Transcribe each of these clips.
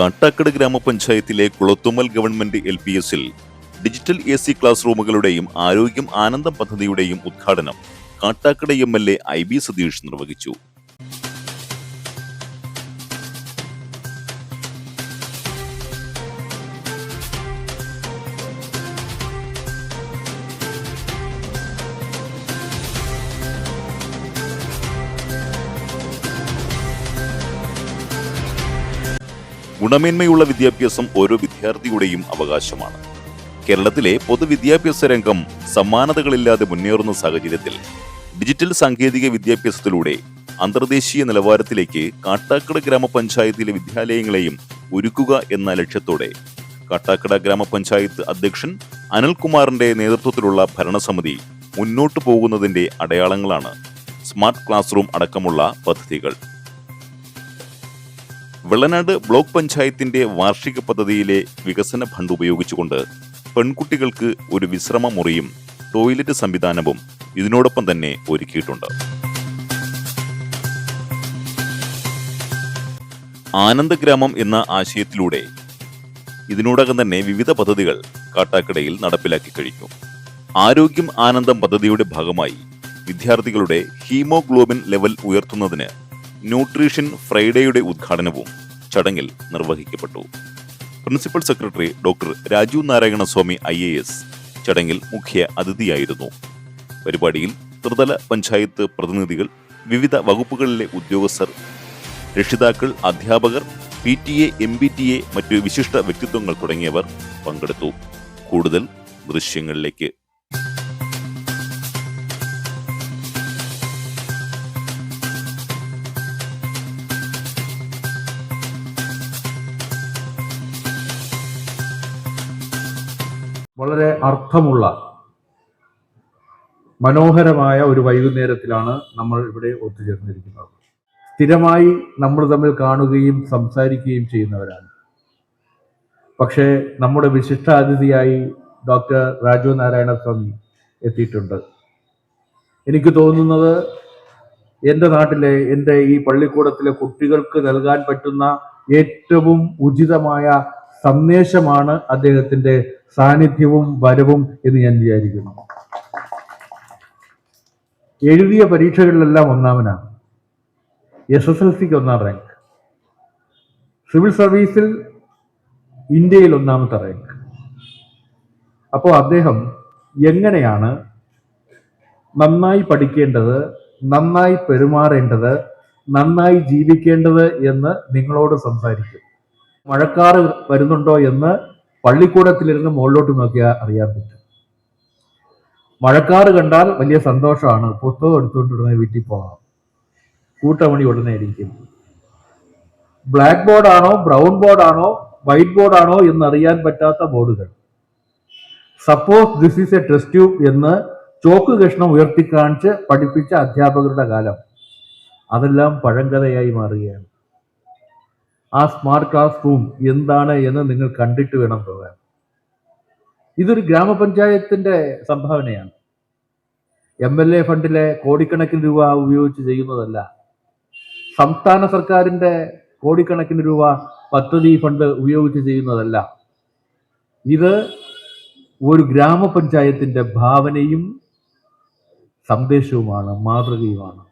കാട്ടാക്കട് ഗ്രാമപഞ്ചായത്തിലെ Kulathummal government L P എസിൽ digital A C class റൂമുകളുടെയും ആരോഗ്യം ആനന്ദം പദ്ധതിയുടെയും ഉദ്ഘാടനം Kattakada M L A I B Satheesh നിർവഹിച്ചു. ഗുണമേന്മയുള്ള വിദ്യാഭ്യാസം ഓരോ വിദ്യാർത്ഥിയുടെയും അവകാശമാണ്. കേരളത്തിലെ പൊതുവിദ്യാഭ്യാസ രംഗം സമ്മാനതകളില്ലാതെ മുന്നേറുന്ന സാഹചര്യത്തിൽ ഡിജിറ്റൽ സാങ്കേതിക വിദ്യാഭ്യാസത്തിലൂടെ അന്തർദേശീയ നിലവാരത്തിലേക്ക് കാട്ടാക്കട ഗ്രാമപഞ്ചായത്തിലെ വിദ്യാലയങ്ങളെയും ഒരുക്കുക എന്ന ലക്ഷ്യത്തോടെ കാട്ടാക്കട ഗ്രാമപഞ്ചായത്ത് അധ്യക്ഷൻ അനിൽകുമാറിന്റെ നേതൃത്വത്തിലുള്ള ഭരണസമിതി മുന്നോട്ടു പോകുന്നതിന്റെ അടയാളങ്ങളാണ് സ്മാർട്ട് ക്ലാസ് റൂം അടക്കമുള്ള പദ്ധതികൾ. വെള്ളനാട് ബ്ലോക്ക് പഞ്ചായത്തിന്റെ വാർഷിക പദ്ധതിയിലെ വികസന ഫണ്ട് ഉപയോഗിച്ചുകൊണ്ട് പെൺകുട്ടികൾക്ക് ഒരു വിശ്രമ മുറിയും ടോയ്ലറ്റ് സംവിധാനവും ഇതിനോടൊപ്പം തന്നെ ഒരുക്കിയിട്ടുണ്ട്. ആനന്ദഗ്രാമം എന്ന ആശയത്തിലൂടെ ഇതിനോടകം തന്നെ വിവിധ പദ്ധതികൾ കാട്ടാക്കടയിൽ നടപ്പിലാക്കി കഴിഞ്ഞു. ആരോഗ്യം ആനന്ദം പദ്ധതിയുടെ ഭാഗമായി വിദ്യാർത്ഥികളുടെ ഹീമോഗ്ലോബിൻ ലെവൽ ഉയർത്തുന്നതിന് ന്യൂട്രീഷൻ ഫ്രൈഡേയുടെ ഉദ്ഘാടനവും ചടങ്ങിൽ നിർവഹിക്കപ്പെട്ടു. Principal secretary doctor Raju Narayanaswamy I A S ചടങ്ങിൽ മുഖ്യ അതിഥിയായിരുന്നു. പരിപാടിയിൽ ത്രിതല പഞ്ചായത്ത് പ്രതിനിധികൾ വിവിധ വകുപ്പുകളിലെ ഉദ്യോഗസ്ഥർ രക്ഷിതാക്കൾ അധ്യാപകർ P T A M B T A മറ്റു വിശിഷ്ട വ്യക്തിത്വങ്ങൾ തുടങ്ങിയവർ പങ്കെടുത്തു. കൂടുതൽ ദൃശ്യങ്ങളിലേക്ക് വളരെ അർത്ഥമുള്ള മനോഹരമായ ഒരു വൈകുന്നേരത്തിലാണ് നമ്മൾ ഇവിടെ ഒത്തുചേർന്നിരിക്കുന്നത്. സ്ഥിരമായി നമ്മൾ തമ്മിൽ കാണുകയും സംസാരിക്കുകയും ചെയ്യുന്നവരാണ്. പക്ഷേ നമ്മുടെ വിശിഷ്ടാതിഥിയായി ഡോക്ടർ രാജു നാരായണ സ്വാമി എത്തിയിട്ടുണ്ട്. എനിക്ക് തോന്നുന്നത് എന്റെ നാട്ടിലെ എന്റെ ഈ പള്ളിക്കൂടത്തിലെ കുട്ടികൾക്ക് നൽകാൻ പറ്റുന്ന ഏറ്റവും ഉചിതമായ സന്ദേശമാണ് അദ്ദേഹത്തിന്റെ സാന്നിധ്യവും വരവും എന്ന് ഞാൻ വിചാരിക്കുന്നു. എഴുതിയ പരീക്ഷകളിലെല്ലാം ഒന്നാമനാണ്. എസ് എസ് എൽ സിക്ക് ഒന്നാം റാങ്ക് സിവിൽ സർവീസിൽ ഇന്ത്യയിൽ ഒന്നാമത്തെ റാങ്ക് അപ്പോൾ അദ്ദേഹം എങ്ങനെയാണ് നന്നായി പഠിക്കേണ്ടത് നന്നായി പെരുമാറേണ്ടത് നന്നായി ജീവിക്കേണ്ടത് എന്ന് നിങ്ങളോട് സംസാരിക്കും. മഴക്കാറ് വരുന്നുണ്ടോ എന്ന് പള്ളിക്കൂടത്തിലിരുന്ന് മുകളിലോട്ട് നോക്കിയാൽ അറിയാൻ പറ്റും. മഴക്കാറ് കണ്ടാൽ വലിയ സന്തോഷമാണ്. പുസ്തകം എടുത്തുകൊണ്ട് ഉടനെ വീട്ടിൽ പോകാം. കൂട്ടമണി ഉടനെ ഇരിക്കും ബ്ലാക്ക് ബോർഡാണോ ബ്രൗൺ ബോർഡാണോ വൈറ്റ് ബോർഡാണോ എന്നറിയാൻ പറ്റാത്ത ബോർഡുകൾ. Suppose this is a test tube എന്ന് ചോക്ക് കഷ്ണം ഉയർത്തിക്കാണിച്ച് പഠിപ്പിച്ച അധ്യാപകരുടെ കാലം. അതെല്ലാം പഴങ്കഥയായി മാറുകയാണ്. ആ സ്മാർട്ട് ക്ലാസ് റൂം എന്താണ് എന്ന് നിങ്ങൾ കണ്ടിട്ട് വേണം പോകാൻ. ഇതൊരു ഗ്രാമപഞ്ചായത്തിന്റെ സംഭാവനയാണ്. എം എൽ എ ഫണ്ടിലെ കോടിക്കണക്കിന് രൂപ ഉപയോഗിച്ച് ചെയ്യുന്നതല്ല. സംസ്ഥാന സർക്കാരിന്റെ കോടിക്കണക്കിന് രൂപ പദ്ധതി ഫണ്ട് ഉപയോഗിച്ച് ചെയ്യുന്നതല്ല. ഇത് ഒരു ഗ്രാമപഞ്ചായത്തിന്റെ ഭാവനയും സന്ദേശവുമാണ് മാതൃകയുമാണ്.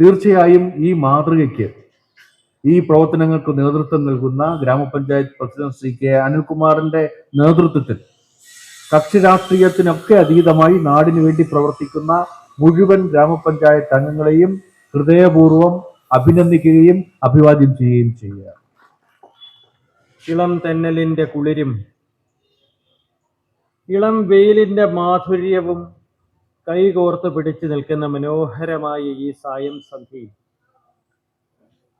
തീർച്ചയായും ഈ മാതൃകയ്ക്ക് ഈ പ്രവർത്തനങ്ങൾക്ക് നേതൃത്വം നൽകുന്ന ഗ്രാമപഞ്ചായത്ത് പ്രസിഡന്റ് ശ്രീ കെ അനിൽകുമാറിന്റെ നേതൃത്വത്തിൽ കക്ഷി രാഷ്ട്രീയത്തിനൊക്കെ അതീതമായി നാടിനു വേണ്ടി പ്രവർത്തിക്കുന്ന മുഴുവൻ ഗ്രാമപഞ്ചായത്ത് അംഗങ്ങളെയും ഹൃദയപൂർവം അഭിനന്ദിക്കുകയും അഭിവാദ്യം ചെയ്യുകയും ചെയ്യുക. ഇളം തെന്നലിന്റെ കുളിരും ഇളം വെയിലിന്റെ മാധുര്യവും കൈകോർത്ത് പിടിച്ചു നിൽക്കുന്ന മനോഹരമായ ഈ സായം സന്ധ്യയിൽ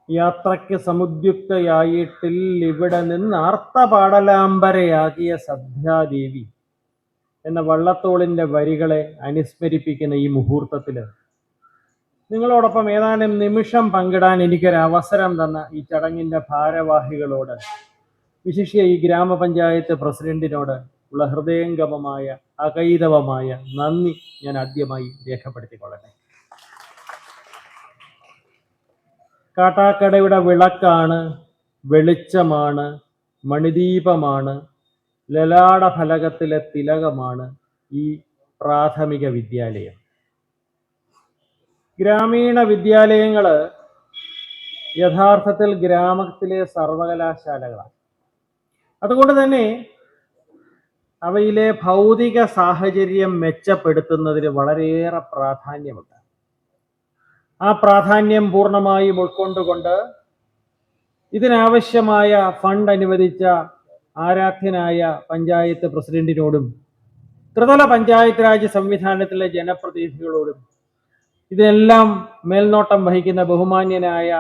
യാത്രയ്ക്ക് സമുദ്യുക്തയായിട്ടിൽ ഇവിടെ നിന്ന് ആർത്തപാടലാംബരയാകിയ സദ്യാദേവി എന്ന വള്ളത്തോളിന്റെ വരികളെ അനുസ്മരിപ്പിക്കുന്ന ഈ മുഹൂർത്തത്തിൽ നിങ്ങളോടൊപ്പം ഏതാനും നിമിഷം പങ്കിടാൻ എനിക്കൊരവസരം തന്ന ഈ ചടങ്ങിന്റെ ഭാരവാഹികളോട് വിശിഷ്യ ഈ ഗ്രാമപഞ്ചായത്ത് പ്രസിഡന്റിനോട് ഉള്ള ഹൃദയംഗമമായ അകൈതവമായ നന്ദി ഞാൻ ആദ്യമായി രേഖപ്പെടുത്തിക്കൊള്ളട്ടെ. കാട്ടാക്കടയുടെ വിളക്കാണ് വെളിച്ചമാണ് മണിദീപമാണ് ലലാട ഫലകത്തിലെ തിലകമാണ് ഈ പ്രാഥമിക വിദ്യാലയം. ഗ്രാമീണ വിദ്യാലയങ്ങൾ യഥാർത്ഥത്തിൽ ഗ്രാമത്തിലെ സർവകലാശാലകളാണ്. അതുകൊണ്ട് തന്നെ അവയിലെ ഭൗതിക സാഹചര്യം മെച്ചപ്പെടുത്തുന്നതിന് വളരെയേറെ പ്രാധാന്യമുണ്ട്. ആ പ്രാധാന്യം പൂർണമായും ഉൾക്കൊണ്ടുകൊണ്ട് ഇതിനാവശ്യമായ ഫണ്ട് അനുവദിച്ച ആരാധ്യനായ പഞ്ചായത്ത് പ്രസിഡന്റിനോടും ത്രിതല പഞ്ചായത്ത് രാജ് സംവിധാനത്തിലെ ജനപ്രതിനിധികളോടും ഇതിനെല്ലാം മേൽനോട്ടം വഹിക്കുന്ന ബഹുമാന്യനായ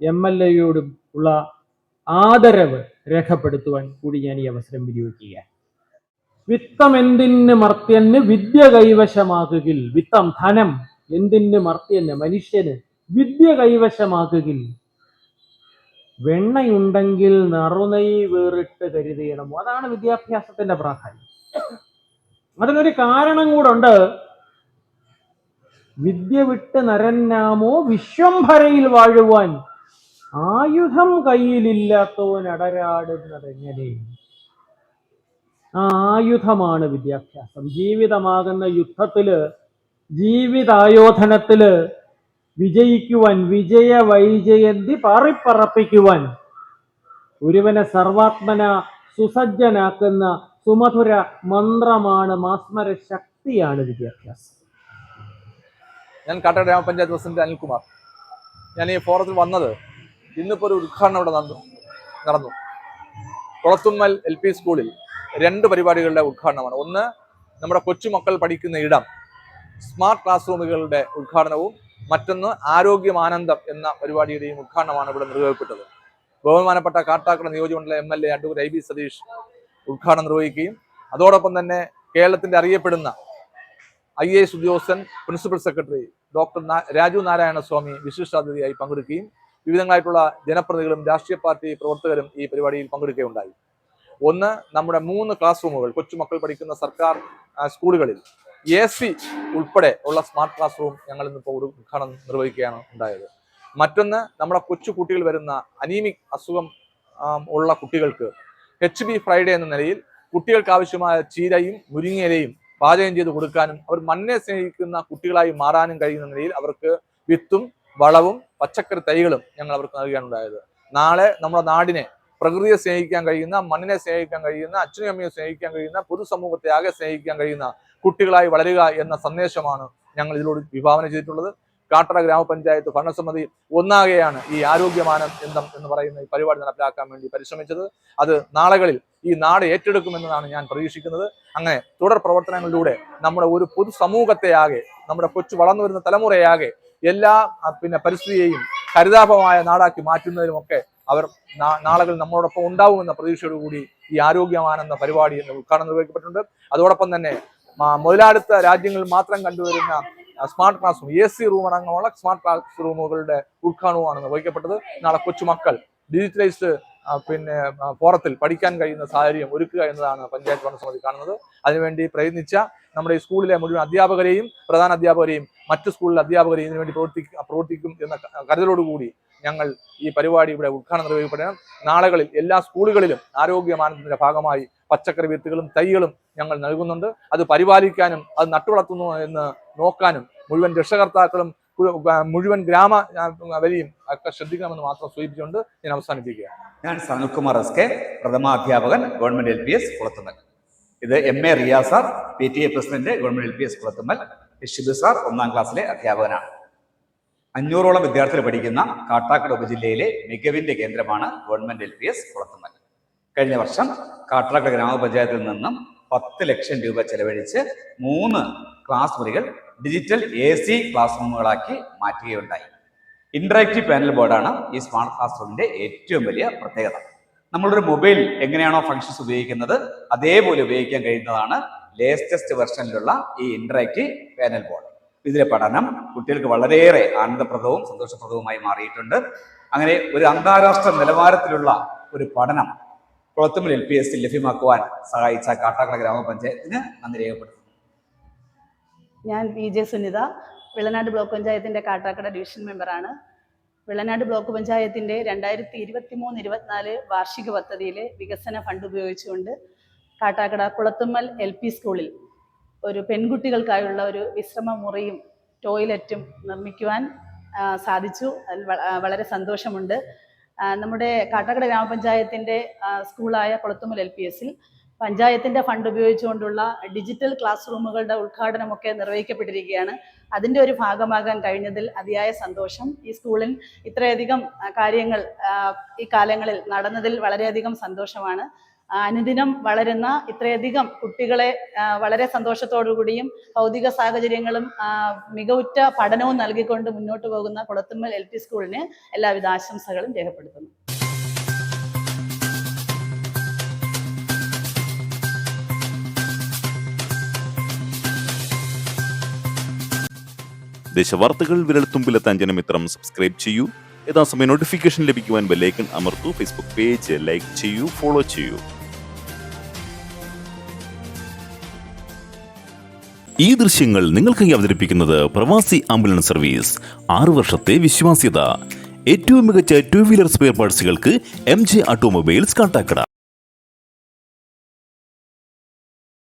എം എൽ എയോടും ഉള്ള ആദരവ് രേഖപ്പെടുത്തുവാൻ കൂടി ഞാൻ ഈ അവസരം വിനിയോഗിക്കുക വിത്തം എന്തിന് മർത്യന് വിദ്യ കൈവശമാകുകിൽ വിത്തം ധനം എന്തിന് മർത്യന് മനുഷ്യന് വിദ്യ കൈവശമാകുകിൽ? വെണ്ണയുണ്ടെങ്കിൽ നറുനൈ വേറിട്ട് കരുതിയണം അതാണ് വിദ്യാഭ്യാസത്തിന്റെ പ്രാധാന്യം. അതിനൊരു കാരണം കൂടുണ്ട് വിദ്യ വിട്ട് നരന്നാമോ വിശ്വംഭരയിൽ വാഴുവാൻ ആയുധം കയ്യിലില്ലാത്തവൻ അടരാടുന്നതെങ്ങനെ ആ ആയുധമാണ് വിദ്യാഭ്യാസം. ജീവിതമാകുന്ന യുദ്ധത്തിൽ ജീവിതായോധനത്തിൽ വിജയിക്കുവാൻ വിജയ വൈജയന്തി പാറിപ്പറപ്പിക്കുവാൻ ഒരുവനെ സർവാത്മന സുസജ്ജനാക്കുന്ന സുമധുര മന്ത്രമാണ് മാസ്മര ശക്തിയാണ് വിദ്യാഭ്യാസം. ഞാൻ കാട്ടാട് ഗ്രാമപഞ്ചായത്ത് പ്രസിഡന്റ് അനിൽകുമാർ. ഞാൻ ഈ ഫോറത്തിൽ വന്നത് ഇന്നിപ്പോ ഒരു ഉദ്ഘാടനം ഇവിടെ നടന്നു നടന്നു. കുളത്തുമ്മൽ എൽ പി സ്കൂളിൽ രണ്ട് പരിപാടികളുടെ ഉദ്ഘാടനമാണ്. ഒന്ന് നമ്മുടെ കൊച്ചുമക്കൾ പഠിക്കുന്ന ഇടം. സ്മാർട്ട് ക്ലാസ് റൂമുകളുടെ ഉദ്ഘാടനവും മറ്റൊന്ന് ആരോഗ്യമാനന്ദം എന്ന പരിപാടിയുടെയും ഉദ്ഘാടനമാണ് ഇവിടെ നിർവഹിക്കപ്പെട്ടത്. ബഹുമാനപ്പെട്ട Kattakada നിയോജകമണ്ഡല M L A advocate I B Satheesh ഉദ്ഘാടനം നിർവഹിക്കുകയും അതോടൊപ്പം തന്നെ കേരളത്തിന്റെ അറിയപ്പെടുന്ന ഐ എ എസ് ഉദ്യോഗസ്ഥൻ principal secretary doctor Raju Narayana Swamy വിശിഷ്ടാതിഥിയായി പങ്കെടുക്കുകയും വിവിധങ്ങളായിട്ടുള്ള ജനപ്രതിനിധികളും രാഷ്ട്രീയ പാർട്ടി പ്രവർത്തകരും ഈ പരിപാടിയിൽ പങ്കെടുക്കുകയുണ്ടായി. ഒന്ന് നമ്മുടെ മൂന്ന് ക്ലാസ് റൂമുകൾ കൊച്ചുമക്കൾ പഠിക്കുന്ന സർക്കാർ സ്കൂളുകളിൽ എ സി ഉൾപ്പെടെ ഉള്ള സ്മാർട്ട് ക്ലാസ് റൂം ഞങ്ങൾ ഇന്നിപ്പോൾ ഒരു ഉദ്ഘാടനം നിർവഹിക്കുകയാണ് ഉണ്ടായത്. മറ്റൊന്ന് നമ്മുടെ കൊച്ചു കുട്ടികൾ വരുന്ന അനീമിക് അസുഖം ഉള്ള കുട്ടികൾക്ക് എച്ച് ബി ഫ്രൈഡേ എന്ന നിലയിൽ കുട്ടികൾക്ക് ആവശ്യമായ ചീരയും മുരിങ്ങയിലയും പാചകം ചെയ്ത് കൊടുക്കാനും അവർ മണ്ണിനെ സ്നേഹിക്കുന്ന കുട്ടികളായി മാറാനും കഴിയുന്ന നിലയിൽ അവർക്ക് വിത്തും വളവും പച്ചക്കറി തൈകളും ഞങ്ങൾ അവർക്ക് നൽകുകയാണ് ഉണ്ടായത്. നാളെ നമ്മുടെ നാടിനെ പ്രകൃതിയെ സ്നേഹിക്കാൻ കഴിയുന്ന മണ്ണിനെ സ്നേഹിക്കാൻ കഴിയുന്ന അച്ഛനും അമ്മയെ സ്നേഹിക്കാൻ കഴിയുന്ന പൊതുസമൂഹത്തെ ആകെ സ്നേഹിക്കാൻ കഴിയുന്ന കുട്ടികളായി വളരുക എന്ന സന്ദേശമാണ് ഞങ്ങൾ ഇതിലൂടെ വിഭാവന ചെയ്തിട്ടുള്ളത്. കാട്ടറ ഗ്രാമപഞ്ചായത്ത് ഭരണസമിതി ഒന്നാകെയാണ് ഈ ആരോഗ്യമാനം എന്തം എന്ന് പറയുന്ന ഈ പരിപാടി നടപ്പിലാക്കാൻ വേണ്ടി പരിശ്രമിച്ചത്. അത് നാളുകളിൽ ഈ നാട് ഏറ്റെടുക്കുമെന്നതാണ് ഞാൻ പ്രതീക്ഷിക്കുന്നത്. അങ്ങനെ തുടർ പ്രവർത്തനങ്ങളിലൂടെ നമ്മുടെ ഒരു പൊതുസമൂഹത്തെ ആകെ നമ്മുടെ കൊച്ചു വളർന്നു വരുന്ന തലമുറയാകെ എല്ലാ പിന്നെ പരിസ്ഥിതിയെയും ഹരിതാപമായ നാടാക്കി മാറ്റുന്നതിനുമൊക്കെ അവർ നാളുകൾ നമ്മളോടൊപ്പം ഉണ്ടാവുമെന്ന പ്രതീക്ഷയോടുകൂടി ഈ ആരോഗ്യമാനെന്ന പരിപാടി എന്ന് ഉദ്ഘാടനം നിർവഹിക്കപ്പെട്ടിട്ടുണ്ട്. അതോടൊപ്പം തന്നെ മുതലാളിത്ത രാജ്യങ്ങളിൽ മാത്രം കണ്ടുവരുന്ന smart class room A C room അടങ്ങുള്ള smart class റൂമുകളുടെ ഉദ്ഘാടനവുമാണ് നിർവഹിക്കപ്പെട്ടത് നാളെ കൊച്ചുമക്കൾ ഡിജിറ്റലൈസ്ഡ് പിന്നെ ഫോറത്തിൽ പഠിക്കാൻ കഴിയുന്ന സാഹചര്യം ഒരുക്കുക എന്നതാണ് പഞ്ചായത്ത് ഭരണസമിതി കാണുന്നത്. അതിനുവേണ്ടി പ്രയത്നിച്ച നമ്മുടെ ഈ സ്കൂളിലെ മുഴുവൻ അധ്യാപകരെയും പ്രധാന അധ്യാപകരെയും മറ്റ് സ്കൂളിലെ അധ്യാപകരെയും ഇതിനുവേണ്ടി പ്രവർത്തിക്കും പ്രവർത്തിക്കും എന്ന കരുതലോടുകൂടി ഞങ്ങൾ ഈ പരിപാടി ഇവിടെ ഉദ്ഘാടനം നിർവഹിക്കപ്പെടണം നാളുകളിൽ എല്ലാ സ്കൂളുകളിലും ആരോഗ്യ മാനത്തിന്റെ ഭാഗമായി പച്ചക്കറി വിത്തുകളും തൈകളും ഞങ്ങൾ നൽകുന്നുണ്ട്. അത് പരിപാലിക്കാനും അത് നട്ടുവളർത്തുന്നു എന്ന് നോക്കാനും മുഴുവൻ രക്ഷകർത്താക്കളും മുഴുവൻ ഗ്രാമ ആ, വലിയും ഒക്കെ ശ്രദ്ധിക്കണമെന്ന് മാത്രം സൂചിപ്പിച്ചുകൊണ്ട് ഞാൻ അവസാനിപ്പിക്കുക ഞാൻ Sanalkumar S K പ്രഥമാധ്യാപകൻ government L P S Kulathummal. ഇത് M A Riyas sir P T A president government L P S Kulathummal. Shibu sir ഒന്നാം ക്ലാസ്സിലെ അധ്യാപകനാണ്. അഞ്ഞൂറോളം വിദ്യാർത്ഥികൾ പഠിക്കുന്ന കാട്ടാക്കട ഉപജില്ലയിലെ മികവിന്റെ കേന്ദ്രമാണ് government L P S Kulathummal കഴിഞ്ഞ വർഷം കാട്ടാക്കട ഗ്രാമപഞ്ചായത്തിൽ നിന്നും പത്ത് ലക്ഷം രൂപ ചെലവഴിച്ച് മൂന്ന് ക്ലാസ് മുറികൾ ഡിജിറ്റൽ എ സി ക്ലാസ് റൂമുകളാക്കി മാറ്റുകയുണ്ടായി. ഇന്ററാക്റ്റീവ് പാനൽ ബോർഡാണ് ഈ സ്മാർട്ട് ക്ലാസ് റൂമിന്റെ ഏറ്റവും വലിയ പ്രത്യേകത. നമ്മളൊരു മൊബൈൽ എങ്ങനെയാണോ ഫങ്ഷൻസ് ഉപയോഗിക്കുന്നത് അതേപോലെ ഉപയോഗിക്കാൻ കഴിയുന്നതാണ് ലേറ്റസ്റ്റ് വെർഷനിലുള്ള ഈ ഇന്ററാക്റ്റീവ് പാനൽ ബോർഡ് ഇതിലെ പഠനം കുട്ടികൾക്ക് വളരെയേറെ ആനന്ദപ്രദവും സന്തോഷപ്രദവുമായി മാറിയിട്ടുണ്ട്. അങ്ങനെ ഒരു അന്താരാഷ്ട്ര നിലവാരത്തിലുള്ള ഒരു പഠനം Kulathummal L P S C ലഭ്യമാക്കുവാൻ സഹായിച്ച കാട്ടാക്കട ഗ്രാമപഞ്ചായത്തിന് നന്ദി രേഖപ്പെടുത്തുന്നു. ഞാൻ P J Sunitha Vilanad block പഞ്ചായത്തിന്റെ കാട്ടാക്കട ഡിവിഷൻ മെമ്പറാണ്. വിളനാട് ബ്ലോക്ക് പഞ്ചായത്തിന്റെ രണ്ടായിരത്തി ഇരുപത്തി മൂന്ന് ഇരുപത്തിനാല് വാർഷിക പദ്ധതിയിലെ വികസന ഫണ്ട് ഉപയോഗിച്ചുകൊണ്ട് കാട്ടാക്കട കുളത്തുമ്മൽ എൽ പി സ്കൂളിൽ ഒരു പെൺകുട്ടികൾക്കായുള്ള ഒരു വിശ്രമ മുറിയും ടോയ്ലറ്റും നിർമ്മിക്കുവാൻ സാധിച്ചു. വളരെ സന്തോഷമുണ്ട്. നമ്മുടെ കാട്ടാക്കട ഗ്രാമപഞ്ചായത്തിന്റെ സ്കൂളായ കൊളത്തുമൽ എൽ പി എസിൽ പഞ്ചായത്തിന്റെ ഫണ്ട് ഉപയോഗിച്ചുകൊണ്ടുള്ള ഡിജിറ്റൽ ക്ലാസ് റൂമുകളുടെ ഉദ്ഘാടനമൊക്കെ നിർവഹിക്കപ്പെട്ടിരിക്കുകയാണ്. അതിന്റെ ഒരു ഭാഗമാകാൻ കഴിഞ്ഞതിൽ അതിയായ സന്തോഷം. ഈ സ്കൂളിൽ ഇത്രയധികം കാര്യങ്ങൾ ഈ കാലങ്ങളിൽ നടന്നതിൽ വളരെയധികം സന്തോഷമാണ്. അനുദിനം വളരുന്ന ഇത്രയധികം കുട്ടികളെ വളരെ സന്തോഷത്തോടുകൂടിയും ഭൗതിക സാഹചര്യങ്ങളും മികവുറ്റ പഠനവും നൽകിക്കൊണ്ട് മുന്നോട്ട് പോകുന്ന കുളത്തുമ്മൽ എൽ പി സ്കൂളിന് എല്ലാവിധ ആശംസകളും രേഖപ്പെടുത്തുന്നു. ദേശവാർത്തകൾ വിരൽത്തുമ്പിലെത്താൻ ജനമിത്രം സബ്സ്ക്രൈബ് ചെയ്യൂ. യഥാസമയം നോട്ടിഫിക്കേഷൻ ലഭിക്കുവാൻ ബെല്ലൈക്കൺ അമർത്തു. ഫേസ്ബുക്ക് പേജ് ലൈക്ക് ചെയ്യൂ ഫോളോ ചെയ്യൂ. ഈ ദൃശ്യങ്ങൾ നിങ്ങൾക്കായി അവതരിപ്പിക്കുന്നത് പ്രവാസി ആംബുലൻസ് സർവീസ്. ആറു വർഷത്തെ വിശ്വാസ്യത. ഏറ്റവും മികച്ച ടു വീലർ സ്പെയർ പാർട്സുകൾക്ക് എം ജെ ഓട്ടോമൊബൈൽസ് കാട്ടാക്കട